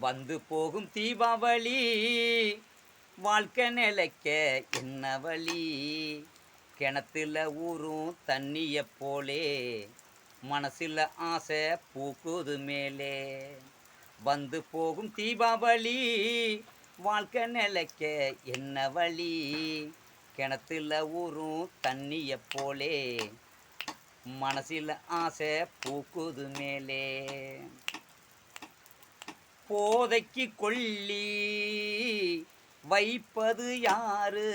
வந்து போகும் தீபாவளி. வாழ்க்கை நிலைக்க என்ன வழி? கிணத்துல ஊறும் தண்ணிய போலே மனசில் ஆசை பூக்குது மேலே. வந்து போகும் தீபாவளி வாழ்க்கை நிலைக்க என்ன வழி? கிணத்துல ஊறும் தண்ணிய போலே மனசில் ஆசை பூக்குது மேலே. போதைக்கு கொல்லி வைப்பது யாரு?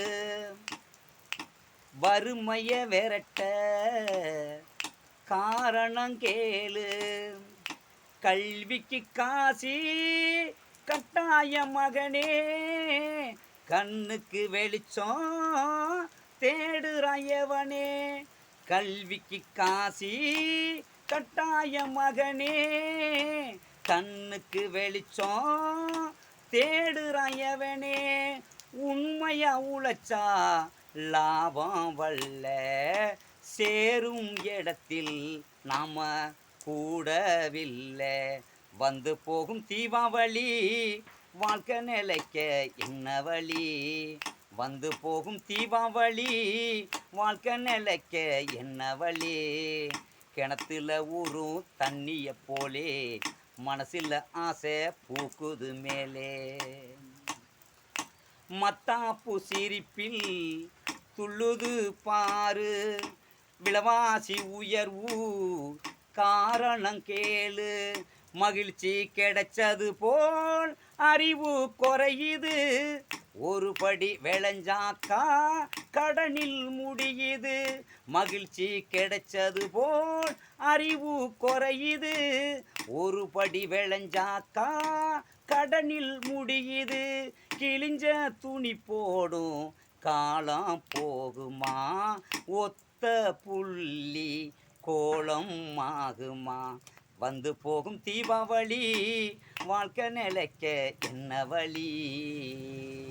வறுமைய விரட்ட காரணம் கேளு. கல்விக்கு காசி கட்டாய மகனே கண்ணுக்கு வெளிச்சம் தேடுறாயவனே. கல்விக்கு காசி கட்டாய மகனே கண்ணுக்கு வெளிச்சம் தேடுறாயவனே உண்மையா உழைச்சா லாபம் வல்ல சேரும் இடத்தில் நாம கூடவில்லை. வந்து போகும் தீபாவளி வாழ்க்கை நிலைக்க என்ன வழி? வந்து போகும் தீபாவளி வாழ்க்கை நிலைக்க என்ன வழி? கிணத்துல ஊறும் தண்ணிய போலே மனசில் ஆசை பூக்குது மேலே. மத்தாப்பு சிரிப்பில் துள்ளுது பாரு விலவாசி உயர்வு காரணம் கேளு. மகிழ்ச்சி கிடைச்சது போல் அறிவு குறையுது. ஒரு படி விளைஞ்சாக்கா கடனில் முடியுது. மகிழ்ச்சி கிடைச்சது போல் அறிவு குறையுது. ஒரு படி விளைஞ்சாக்கா கடனில் முடியுது. கிழிஞ்ச துணி போடும் காலம் போகுமா? ஒத்த புள்ளி கோலம் ஆகுமா? வந்து போகும் தீபாவளி. வாழ்க்கை நிலைக்க என்ன வழி?